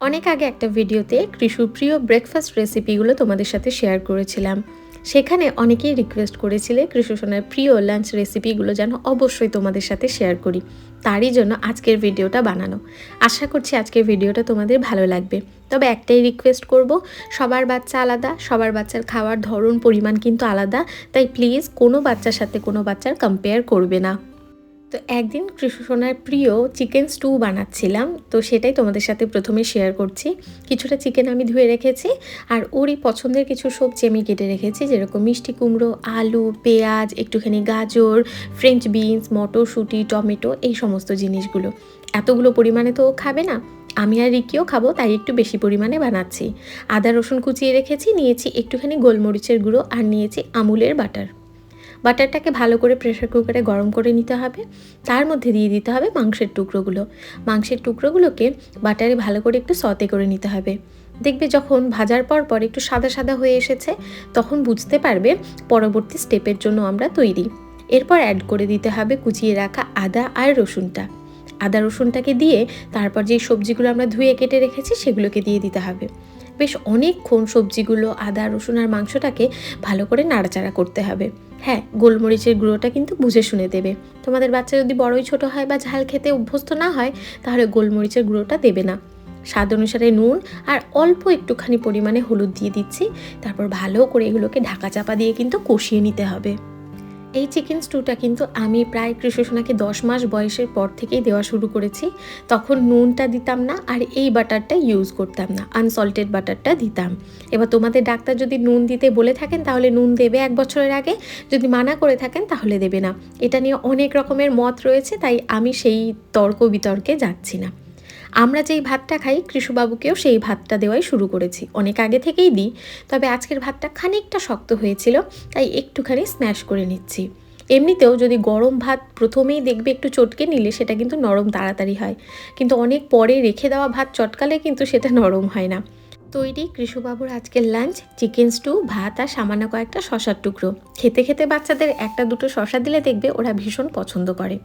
অনেক আগে একটা ভিডিওতে কৃষুর প্রিয় ব্রেকফাস্ট রেসিপিগুলো তোমাদের সাথে শেয়ার করেছিলাম। সেখানে অনেকেই রিকোয়েস্ট করেছিলে কৃষুসোনার প্রিয় লাঞ্চ রেসিপিগুলো যেন অবশ্যই তোমাদের সাথে শেয়ার করি। তারই জন্য আজকের ভিডিওটা বানানো। আশা করছি আজকের ভিডিওটা তোমাদের ভালো লাগবে। তবে একটাই রিকোয়েস্ট করব, সবার বাচ্চা আলাদা, সবার বাচ্চার খাওয়ার ধরন, পরিমাণ কিন্তু আলাদা, তাই প্লিজ কোনো বাচ্চার সাথে কোনো বাচ্চার কম্পেয়ার করবে না। তো একদিন কৃষ্ণসোনার প্রিয় চিকেন স্টু বানাচ্ছিলাম, তো সেটাই তোমাদের সাথে প্রথমে শেয়ার করছি। কিছুটা চিকেন আমি ধুয়ে রেখেছি, আর ওরই পছন্দের কিছু সবজি আমি কেটে রেখেছি, যেরকম মিষ্টি কুমড়ো, আলু, পেঁয়াজ, একটুখানি গাজর ফ্রেঞ্চ বিনস মটরশুঁটি, টমেটো, এই সমস্ত জিনিসগুলো। এতগুলো পরিমাণে তো খাবে না, আমি আর রিকিও খাব, তাই একটু বেশি পরিমাণে বানাচ্ছি। আদা রসুন কুচিয়ে রেখেছি, নিয়েছি একটুখানি গোলমরিচের গুঁড়ো, আর নিয়েছি আমুলের বাটার। বাটারটাকে ভালো করে প্রেশার কুকারে গরম করে নিতে হবে। তার মধ্যে দিয়ে দিতে হবে মাংসের টুকরোগুলো। মাংসের টুকরোগুলোকে বাটারে ভালো করে একটু সতে করে নিতে হবে। দেখবে যখন ভাজার পর পর একটু সাদা সাদা হয়ে এসেছে, তখন বুঝতে পারবে পরবর্তী স্টেপের জন্য আমরা তৈরি। এরপর অ্যাড করে দিতে হবে কুচিয়ে রাখা আদা আর রসুনটা। আদা রসুনটাকে দিয়ে তারপর যে সবজিগুলো আমরা ধুয়ে কেটে রেখেছি, সেগুলোকে দিয়ে দিতে হবে। বেশ অনেকক্ষণ সবজিগুলো, আদা, রসুন আর মাংসটাকে ভালো করে নাড়াচাড়া করতে হবে। হ্যাঁ গোলমরিচের গুঁড়োটা কিন্তু বুঝে শুনে দেবে। তোমাদের বাচ্চা যদি বড়ই ছোট হয় বা ঝাল খেতে অভ্যস্ত না হয়, তাহলে গোলমরিচের গুঁড়োটা দেবে না। স্বাদ অনুসারে নুন আর অল্প একটুখানি পরিমাণে হলুদ দিয়ে দিচ্ছি। তারপর ভালো করে এগুলোকে ঢাকা চাপা দিয়ে কিন্তু কষিয়ে নিতে হবে। এই চিকেন স্টুটা কিন্তু আমি প্রায় কৃষ্ণসোনাকে দশ মাস বয়সের পর থেকেই দেওয়া শুরু করেছি। তখন নুনটা দিতাম না আর এই বাটারটা ইউজ করতাম না আনসল্টেড বাটারটা দিতাম। এবার তোমাদের ডাক্তার যদি নুন দিতে বলে থাকেন, তাহলে নুন দেবে এক বছরের আগে। যদি মানা করে থাকেন, তাহলে দেবে না। এটা নিয়ে অনেক রকমের মত রয়েছে, তাই আমি সেই তর্ক বিতর্কে যাচ্ছি না। আমরা যেই ভাতটা খাই, কৃষুবাবুকেও সেই ভাতটা দেওয়াই শুরু করেছি। অনেক আগে থেকেই দিই, তবে আজকের ভাতটা খানিকটা শক্ত হয়েছিল, তাই একটুখানি স্ম্যাশ করে নিচ্ছি। এমনিতেও যদি গরম ভাত প্রথমেই দেখবে একটু চটকে নিলে সেটা কিন্তু নরম তাড়াতাড়ি হয়। কিন্তু অনেক পরে রেখে দেওয়া ভাত চটকালে কিন্তু সেটা নরম হয় না। তৈরি কৃষুবাবুর আজকের লাঞ্চ চিকেন স্টু ভাত আর সামান্য কয়েকটা শশার টুকরো। খেতে খেতে বাচ্চাদের একটা দুটো শশা দিলে দেখবে ওরা ভীষণ পছন্দ করে।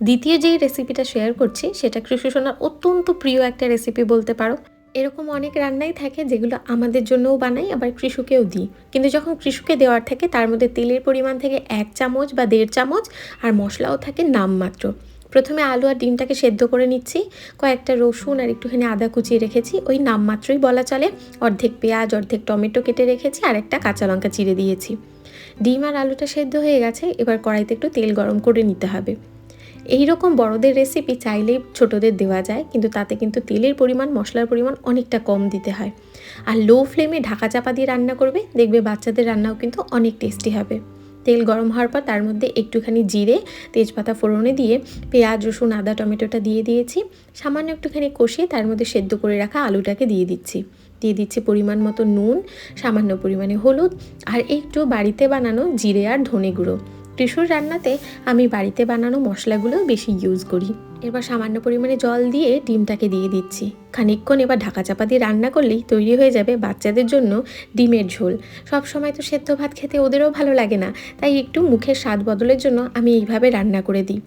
দ্বিতীয় যেই রেসিপিটা শেয়ার করছি, সেটা কৃষিসোনার অত্যন্ত প্রিয় একটা রেসিপি বলতে পারো। এরকম অনেক রান্নাই থাকে যেগুলো আমাদের জন্যও বানাই, আবার কৃষকেও দিই। কিন্তু যখন কৃষকে দেওয়ার থাকে, তার মধ্যে তেলের পরিমাণ থেকে এক চামচ বা দেড় চামচ, আর মশলাও থাকে নামমাত্র। প্রথমে আলু আর ডিমটাকে সেদ্ধ করে নিচ্ছি, কয়েকটা রসুন আর একটুখানি আদা কুচিয়ে রেখেছি, ওই নামমাত্রই বলা চলে। অর্ধেক পেঁয়াজ, অর্ধেক টমেটো কেটে রেখেছি, আর একটা কাঁচা লঙ্কা চিড়ে দিয়েছি। ডিম আর আলুটা সেদ্ধ হয়ে গেছে, এবার কড়াইতে একটু তেল গরম করে নিতে হবে। এই রকম বড়দের রেসিপি চাইলেই ছোটদের দেওয়া যায়, কিন্তু তাতে কিন্তু তেলের পরিমাণ, মশলার পরিমাণ অনেকটা কম দিতে হয়। আর লো ফ্লেমে ঢাকা চাপা দিয়ে রান্না করবে, দেখবে বাচ্চাদের রান্নাও কিন্তু অনেক টেস্টি হবে। তেল গরম হওয়ার পর তার মধ্যে একটুখানি জিরে, তেজপাতা ফোড়নে দিয়ে পেঁয়াজ, রসুন, আদা, টমেটোটা দিয়ে দিয়েছি। সামান্য একটুখানি কষিয়ে তার মধ্যে সেদ্ধ করে রাখা আলুটাকে দিয়ে দিচ্ছি। দিয়ে দিচ্ছি পরিমাণ মতো নুন, সামান্য পরিমাণে হলুদ, আর একটু বাড়িতে বানানো জিরে আর ধনে গুঁড়ো। টিসুর রান্নাতে আমি বাড়িতে বানানো মশলাগুলো বেশি ইউজ করি। এবার সামান্য পরিমাণে জল দিয়ে ডিমটাকে দিয়ে দিচ্ছি। খানিকক্ষণ এবার ঢাকা চাপা দিয়ে রান্না করলেই তৈরি হয়ে যাবে বাচ্চাদের জন্য ডিমের ঝোল। সব সময় তো সেদ্ধ ভাত খেতে ওদেরও ভালো লাগে না, তাই একটু মুখের স্বাদ বদলের জন্য আমি এইভাবে রান্না করে দিই।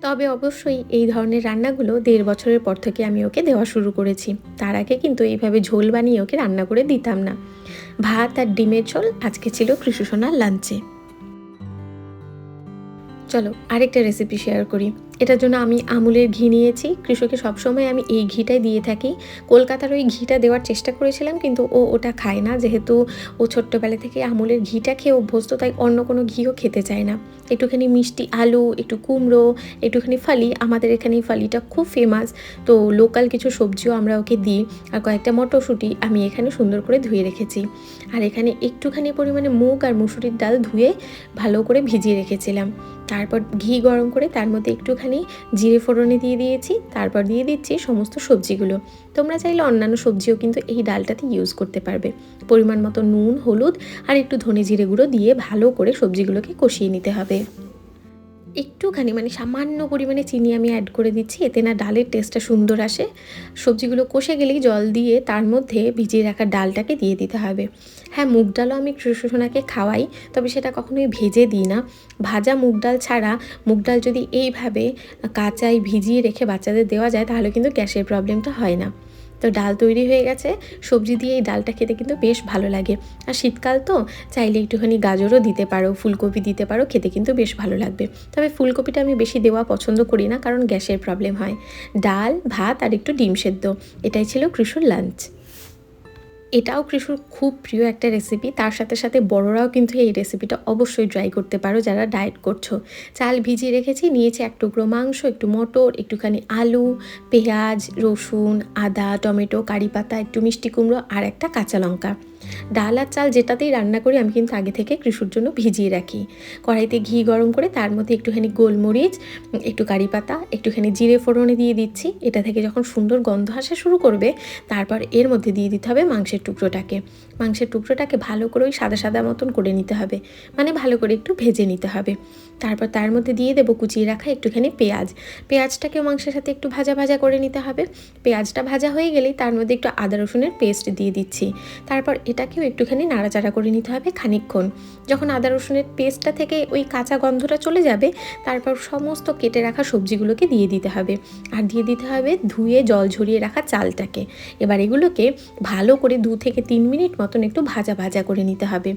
তবে অবশ্যই এই ধরনের রান্নাগুলো দেড় বছরের পর থেকে আমি ওকে দেওয়া শুরু করেছি। তার আগে কিন্তু এইভাবে ঝোল বানিয়ে ওকে রান্না করে দিতাম না। ভাত আর ডিমের ঝোল আজকে ছিল কৃষুসোনার লাঞ্চে। চলো আরেকটা রেসিপি শেয়ার করি। এটার জন্য আমি আমুলের ঘি নিয়েছি। কৃষকে সবসময় আমি এই ঘিটাই দিয়ে থাকি। কলকাতার ওই ঘিটা দেওয়ার চেষ্টা করেছিলাম, কিন্তু ও ওটা খায় না। যেহেতু ও ছোট্টবেলা থেকে আমুলের ঘিটা খেয়ে অভ্যস্ত, তাই অন্য কোনো ঘিও খেতে চায় না। একটুখানি মিষ্টি আলু, একটু কুমড়ো, একটুখানি ফালি। আমাদের এখানে এই ফালিটা খুব ফেমাস তো লোকাল কিছু সবজিও আমরা ওকে দিই। আর কয়েকটা মটরশুঁটি আমি এখানে সুন্দর করে ধুয়ে রেখেছি। আর এখানে একটুখানি পরিমাণে মুগ আর মুসুরির ডাল ধুয়ে ভালো করে ভিজিয়ে রেখেছিলাম। তারপর ঘি গরম করে তার মধ্যে একটুখানি জিরে ফোড়নে দিয়ে দিয়েছি, তারপর দিয়ে দিচ্ছি সমস্ত সবজিগুলো। তোমরা চাইলে অন্যান্য সবজিও কিন্তু এই ডালটাতে ইউজ করতে পারবে। পরিমাণ মতো নুন, হলুদ আর একটু ধনে জিরে গুঁড়ো দিয়ে ভালো করে সবজিগুলোকে কষিয়ে নিতে হবে। একটুখানি মানে সামান্য পরিমাণে চিনি আমি অ্যাড করে দিচ্ছি, এতে না ডালের টেস্টটা সুন্দর আসে। সবজিগুলো কষে গেলেই জল দিয়ে তার মধ্যে ভিজিয়ে রাখা ডালটাকে দিয়ে দিতে হবে। হ্যাঁ মুগ ডালও আমি কৃষ্ণসোনাকে খাওয়াই, তবে সেটা কখনোই ভেজে দিই না। ভাজা মুগ ডাল ছাড়া, মুগ ডাল যদি এইভাবে কাঁচাই ভিজিয়ে রেখে বাচ্চাদের দেওয়া যায়, তাহলে কিন্তু গ্যাসের প্রবলেমটা হয় না। তো ডাল তৈরি হয়ে গেছে। সবজি দিয়ে এই ডালটা খেতে কিন্তু বেশ ভালো লাগে। আর শীতকাল তো, চাইলে একটুখানি গাজরও দিতে পারো, ফুলকপি দিতে পারো, খেতে কিন্তু বেশ ভালো লাগবে। তবে ফুলকপিটা আমি বেশি দেওয়া পছন্দ করি না, কারণ গ্যাসের প্রবলেম হয়। ডাল, ভাত আর একটু ডিম সেদ্ধ, এটাই ছিল কৃষুর লাঞ্চ এটাও কৃষুর খুব প্রিয় একটা রেসিপি তার সাথে সাথে বড়রাও কিন্তু এই রেসিপিটা অবশ্যই ট্রাই করতে পারো যারা ডায়েট করছ। চাল ভিজিয়ে রেখেছি, নিয়েছি এক টুকরো মাংস, একটু মটর, একটুখানি আলু, পেঁয়াজ, রসুন, আদা, টমেটো, কারি পাতা, একটু মিষ্টি কুমড়ো আর একটা কাঁচা লঙ্কা। ডাল আর চাল যেটাতেই রান্না করি, আমি কিন্তু আগে থেকে কৃষুর জন্য ভিজিয়ে রাখি। কড়াইতে ঘি গরম করে তার মধ্যে একটুখানি গোলমরিচ, একটু কারি পাতা, একটুখানি জিরে ফোড়নে দিয়ে দিচ্ছি। এটা থেকে যখন সুন্দর গন্ধ আসা শুরু করবে, তারপর এর মধ্যে দিয়ে দিতে হবে মাংসের টুকরোটাকে। মাংসের টুকরোটাকে ভালো করে ওই সাদা সাদা মতন করে নিতে হবে। মানে ভালো করে একটু ভেজে নিতে হবে। তারপর তার মধ্যে দিয়ে দেবো কুচিয়ে রাখা একটুখানি পেঁয়াজ। পেঁয়াজটাকে মাংসের সাথে একটু ভাজা ভাজা করে নিতে হবে। পেঁয়াজটা ভাজা হয়ে গেলেই তার মধ্যে একটু আদা রসুনের পেস্ট দিয়ে দিচ্ছি। তারপর এটাকেও একটুখানি নাড়াচাড়া করে নিতে হবে খানিকক্ষণ। যখন আদা রসুনের পেস্টটা থেকে ওই কাঁচা গন্ধটা চলে যাবে, তারপর সমস্ত কেটে রাখা সবজিগুলোকে দিয়ে দিতে হবে। আর দিয়ে দিতে হবে ধুয়ে জল ঝরিয়ে রাখা চালটাকে। এবার এগুলোকে ভালো করে দু থেকে তিন মিনিট মতন একটু ভাজা ভাজা করে নিতে হবে।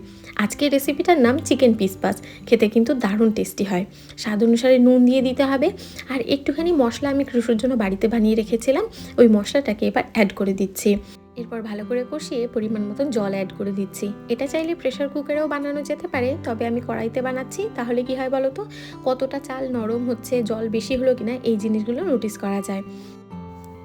আজকের রেসিপিটার নাম চিকেন পিসপাস খেতে কিন্তু দারুণ টেস্টি হয়। স্বাদ অনুসারে নুন দিয়ে দিতে হবে। আর একটুখানি মশলা আমি কৃষির জন্য বাড়িতে বানিয়ে রেখেছিলাম। ওই মশলাটাকে এবার অ্যাড করে দিচ্ছি। এরপর ভালো করে কষিয়ে পরিমাণ মতন জল অ্যাড করে দিচ্ছি। এটা চাইলে প্রেশার কুকারেও বানানো যেতে পারে। তবে আমি কড়াইতে বানাচ্ছি। তাহলে কি হয় বলো তো কতটা চাল নরম হচ্ছে, জল বেশি হলো কিনা, এই জিনিসগুলো নোটিস করা যায়।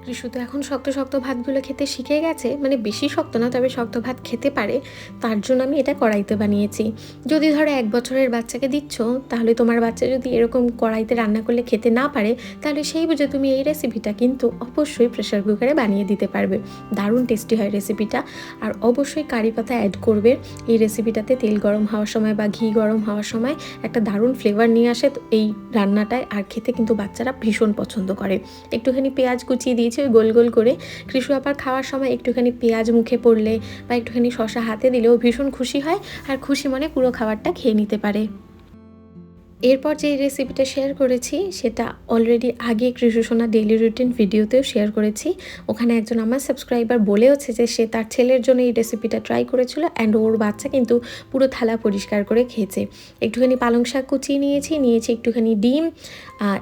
কৃষু তো এখন শক্ত শক্ত ভাতগুলো খেতে শিখে গেছে? মানে বেশি শক্ত না, তবে শক্ত ভাত খেতে পারে। তার জন্য আমি এটা কড়াইতে বানিয়েছি। যদি ধরো এক বছরের বাচ্চাকে দিচ্ছ, তাহলে তোমার বাচ্চা যদি এরকম কড়াইতে রান্না করলে খেতে না পারে, তাহলে সেই বুঝে তুমি এই রেসিপিটা কিন্তু অবশ্যই প্রেশার কুকারে বানিয়ে দিতে পারবে। দারুণ টেস্টি হয় রেসিপিটা আর অবশ্যই কারি পাতা অ্যাড করবে। এই রেসিপিটাতে তেল গরম হওয়ার সময় বা ঘি গরম হওয়ার সময় একটা দারুণ ফ্লেভার নিয়ে আসে। এই রান্নাটায় আর খেতে কিন্তু বাচ্চারা ভীষণ পছন্দ করে। একটুখানি পেঁয়াজ কুচিয়ে দিয়েছি ওই গোল গোল করে কৃষু আবার খাওয়ার সময় একটুখানি পেঁয়াজ মুখে পড়লে বা একটুখানি শশা হাতে দিলেও ভীষণ খুশি হয় আর খুশি মনে পুরো খাবারটা খেয়ে নিতে পারে। এরপর যে রেসিপিটা শেয়ার করেছি, সেটা অলরেডি আগে কৃষিসোনা ডেইলি রুটিন ভিডিওতেও শেয়ার করেছি। ওখানে একজন আমার সাবস্ক্রাইবার বলেওছে যে, সে তার ছেলের জন্য এই রেসিপিটা ট্রাই করেছিল অ্যান্ড ওর বাচ্চা কিন্তু পুরো থালা পরিষ্কার করে খেয়েছে। একটুখানি পালং শাক কুচিয়ে নিয়েছি নিয়েছি একটুখানি ডিম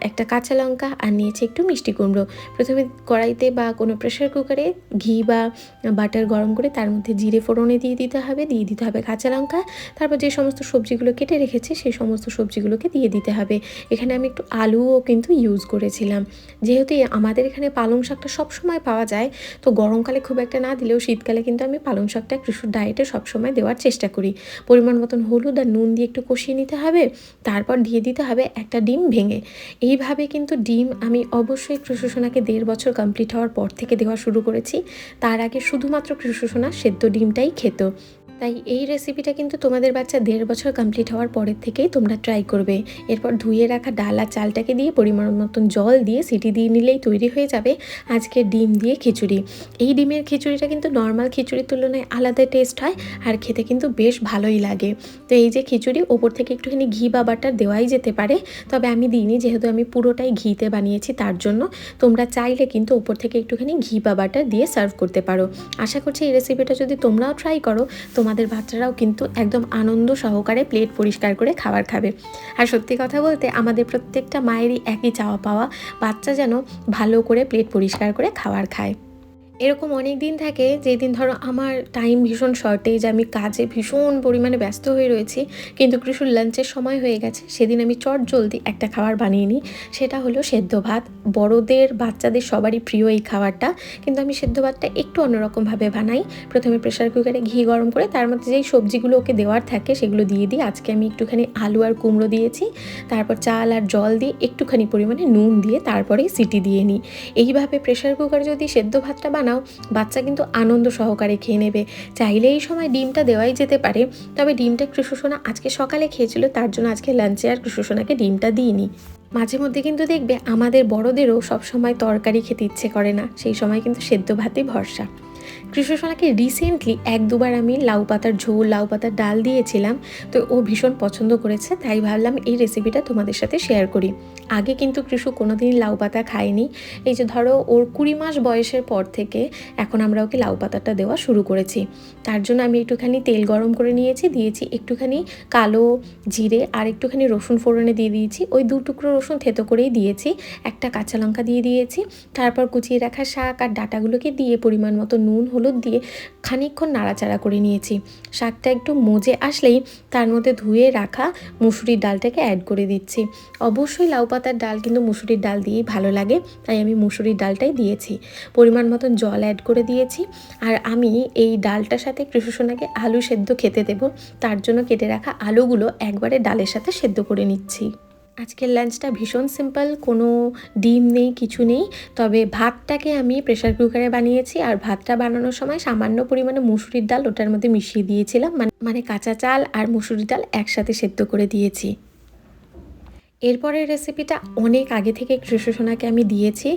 একটা কাঁচা লঙ্কা আর নিয়েছি একটু মিষ্টি কুমড়ো। প্রথমে কড়াইতে বা কোনো প্রেশার কুকারে ঘি বা বাটার গরম করে তার মধ্যে জিরে ফোড়নে দিয়ে দিতে হবে, দিয়ে দিতে হবে কাঁচা লঙ্কা। তারপর যে সমস্ত সবজিগুলো কেটে রেখেছে, সেই সমস্ত সবজিগুলোকে দিয়ে দিতে হবে। এখানে আমি একটু আলুও কিন্তু ইউজ করেছিলাম। যেহেতু আমাদের এখানে পালং শাকটা সবসময় পাওয়া যায়, তো গরমকালে খুব একটা না দিলেও শীতকালে কিন্তু আমি পালং শাকটা কৃষুর ডায়েটে সবসময় দেওয়ার চেষ্টা করি। পরিমাণ মতন হলুদ আর নুন দিয়ে একটু কষিয়ে নিতে হবে, তারপর দিয়ে দিতে হবে একটা ডিম ভেঙে। এইভাবে কিন্তু ডিম আমি অবশ্যই কৃষুসোনাকে দেড় বছর কমপ্লিট হওয়ার পর থেকে দেওয়া শুরু করেছি। তার আগে শুধুমাত্র কৃষুসোনা সেদ্ধ ডিমটাই খেত। তাই এই রেসিপিটা কিন্তু তোমাদের বাচ্চা দেড় বছর কমপ্লিট হওয়ার পরের থেকেই তোমরা ট্রাই করবে। এরপর ধুয়ে রাখা ডাল আর চালটাকে দিয়ে পরিমাণ মতন জল দিয়ে সিটি দিয়ে নিলেই তৈরি হয়ে যাবে আজকে ডিম দিয়ে খিচুড়ি। এই ডিমের খিচুড়িটা কিন্তু নর্মাল খিচুড়ির তুলনায় আলাদা টেস্ট হয় আর খেতে কিন্তু বেশ ভালোই লাগে। তো এই যে খিচুড়ি, ওপর থেকে একটুখানি ঘি বা বাটার দেওয়াই যেতে পারে। তবে আমি দিইনি, যেহেতু আমি পুরোটাই ঘিতে বানিয়েছি তার জন্য। তোমরা চাইলে কিন্তু ওপর থেকে একটুখানি ঘি বা বাটার দিয়ে সার্ভ করতে পারো। আশা করছি এই রেসিপিটা যদি তোমরাও ট্রাই করো তোমাদের বাচ্চারাও কিন্তু একদম আনন্দ সহকারে প্লেট পরিষ্কার করে খাবার খাবে। আর সত্যি কথা বলতে আমাদের প্রত্যেকটা মায়েরই একই চাওয়া পাওয়া, বাচ্চা যেন ভালো করে প্লেট পরিষ্কার করে খাবার খায়। এরকম অনেক দিন থাকে যেদিন ধরো আমার টাইম ভীষণ শর্টেজ আমি কাজে ভীষণ পরিমাণে ব্যস্ত হয়ে রয়েছি, কিন্তু কৃষুর লাঞ্চের সময় হয়ে গেছে, সেদিন আমি চট জলদি একটা খাবার বানিয়ে নিই। সেটা হলো সেদ্ধ ভাত। বড়দের, বাচ্চাদের সবারই প্রিয় এই খাবারটা, কিন্তু আমি সেদ্ধ ভাতটা একটু অন্যরকমভাবে বানাই। প্রথমে প্রেশার কুকারে ঘি গরম করে তার মধ্যে যেই সবজিগুলো ওকে দেওয়ার থাকে সেগুলো দিয়ে দিই। আজকে আমি একটুখানি আলু আর কুমড়ো দিয়েছি, তারপর চাল আর জল দিয়ে একটুখানি পরিমাণে নুন দিয়ে তারপরে সিটি দিয়ে নিই। এইভাবে প্রেশার কুকারে যদি সেদ্ধ ভাতটা বানাও বানাও বাচ্চা কিন্তু আনন্দ সহকারে খেয়ে নেবে। চাইলে এই সময় ডিমটা দেওয়াই যেতে পারে, তবে ডিমটা কৃষ্ণসোনা আজকে সকালে খেয়েছিল, তার জন্য আজকে লাঞ্চে আর কৃষ্ণসোনাকে ডিমটা দিইনি। মাঝে মধ্যে কিন্তু দেখবে আমাদের বড়দেরও সবসময় তরকারি খেতে ইচ্ছে করে না, সেই সময় কিন্তু সেদ্ধ ভাতে ভরসা। কৃষ্ণসোনাকে রিসেন্টলি এক দুবার আমি লাউ পাতার ঝোল, লাউ পাতার ডাল দিয়েছিলাম। তো ও ভীষণ পছন্দ করেছে, তাই ভাবলাম এই রেসিপিটা তোমাদের সাথে শেয়ার করি। আগে কিন্তু কৃষু কোনোদিন লাউ পাতা খায়নি। এই যে ধরো ওর কুড়ি মাস বয়সের পর থেকে এখন আমরা ওকে লাউ পাতাটা দেওয়া শুরু করেছি। তার জন্য আমি একটুখানি তেল গরম করে নিয়েছি, দিয়েছি একটুখানি কালো জিরে আর একটুখানি রসুন ফোড়নে দিয়ে দিয়েছি। ওই দু টুকরো রসুন থেতো করেই দিয়েছি, একটা কাঁচা লঙ্কা দিয়ে দিয়েছি। তারপর কুচিয়ে রাখা শাক আর ডাটাগুলোকে দিয়ে পরিমাণ মতো নুন হলুদ দিয়ে খানিকক্ষণ নাড়াচাড়া করে নিয়েছি। শাকটা একটু মজে আসলেই তার মধ্যে ধুয়ে রাখা মুসুরির ডালটাকে অ্যাড করে দিচ্ছি। অবশ্যই লাউ পাতার ডাল কিন্তু মুসুরির ডাল দিয়েই ভালো লাগে, তাই আমি মুসুরির ডালটাই দিয়েছি। পরিমাণ মতন জল অ্যাড করে দিয়েছি আর আমি এই ডালটার সাথে কৃষ্ণসোনাকে আলু সেদ্ধ খেতে দেব, তার জন্য কেটে রাখা আলুগুলো একবারে ডালের সাথে সেদ্ধ করে নিচ্ছি। আজকের লাঞ্চটা ভীষণ সিম্পল কোনো ডিম নেই, কিছু নেই। তবে ভাতটাকে আমি প্রেশার কুকারে বানিয়েছি আর ভাতটা বানানোর সময় সামান্য পরিমাণে মুসুরির ডাল ওটার মধ্যে মিশিয়ে দিয়েছিলাম। মানে মানে কাঁচা চাল আর মুসুরির ডাল একসাথে সেদ্ধ করে দিয়েছি। এরপরের রেসিপিটা অনেক আগে থেকে কৃষ্ণসোনাকে আমি দিয়েছি।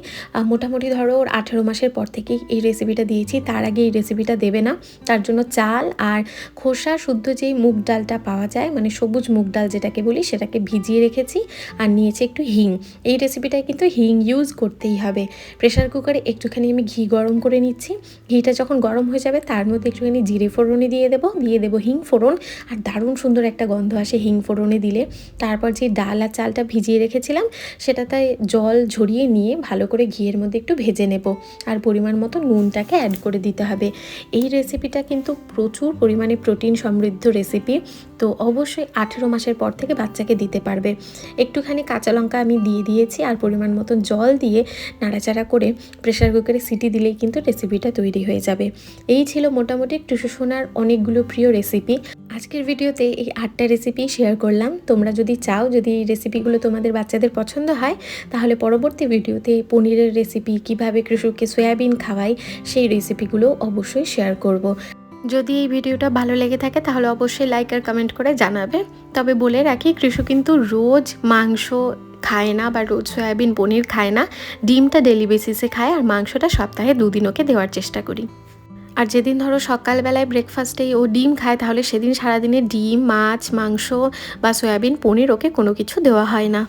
মোটামুটি ধরো ওর আঠেরো মাসের পর থেকেই এই রেসিপিটা দিয়েছি। তার আগে এই রেসিপিটা দেবে না। তার জন্য চাল আর খোসা শুদ্ধ যেই মুগ ডালটা পাওয়া যায় মানে সবুজ মুগ ডাল যেটাকে বলি, সেটাকে ভিজিয়ে রেখেছি আর নিয়েছি একটু হিং। এই রেসিপিটায় কিন্তু হিং ইউজ করতেই হবে। প্রেশার কুকারে একটুখানি আমি ঘি গরম করে নিচ্ছি। ঘিটা যখন গরম হয়ে যাবে, তার মধ্যে একটুখানি জিরে ফোড়নে দিয়ে দেবো। দিয়ে দেবো হিং ফোড়ন। আর দারুণ সুন্দর একটা গন্ধ আসে হিং ফোড়নে দিলে। তারপর যে ডাল আর চালটা ভিজিয়ে রেখেছিলাম সেটাতে জল ঝরিয়ে নিয়ে ভালো করে ঘিয়ের মধ্যে একটু ভেজে নেব। আর পরিমাণ মতো নুনটাকে অ্যাড করে দিতে হবে। এই রেসিপিটা কিন্তু প্রচুর পরিমাণে প্রোটিন সমৃদ্ধ রেসিপি তো অবশ্যই আঠেরো মাসের পর থেকে বাচ্চাকে দিতে পারবে। একটুখানি কাঁচা লঙ্কা আমি দিয়ে দিয়েছি, আর পরিমাণ মতো জল দিয়ে নাড়াচাড়া করে প্রেশার কুকারে সিটি দিলেই কিন্তু রেসিপিটা তৈরি হয়ে যাবে। এই ছিল মোটামুটি টুসু সোনার অনেকগুলো প্রিয় রেসিপি আজকের ভিডিওতে এই আটটা রেসিপি শেয়ার করলাম। তোমরা যদি চাও, যদি এই রেসিপিগুলো তোমাদের বাচ্চাদের পছন্দ হয়, তাহলে পরবর্তী ভিডিওতে পনিরের রেসিপি কীভাবে কৃষককে সয়াবিন খাওয়াই, সেই রেসিপিগুলো অবশ্যই শেয়ার করব। যদি এই ভিডিওটা ভালো লেগে থাকে, তাহলে অবশ্যই লাইক আর কমেন্ট করে জানাবে। তবে বলে রাখি, কৃষক কিন্তু রোজ মাংস খায় না বা রোজ সয়াবিন, পনির খায় না। ডিমটা ডেলি বেসিসে খায় আর মাংসটা সপ্তাহে দুদিন ওকে দেওয়ার চেষ্টা করি। আর যেদিন ধরো সকালবেলায় ব্রেকফাস্টেই ও ডিম খায়, তাহলে সেদিন সারাদিনে ডিম, মাছ, মাংস বা সয়াবিন, পনির ওকে কোনো কিছু দেওয়া হয় না।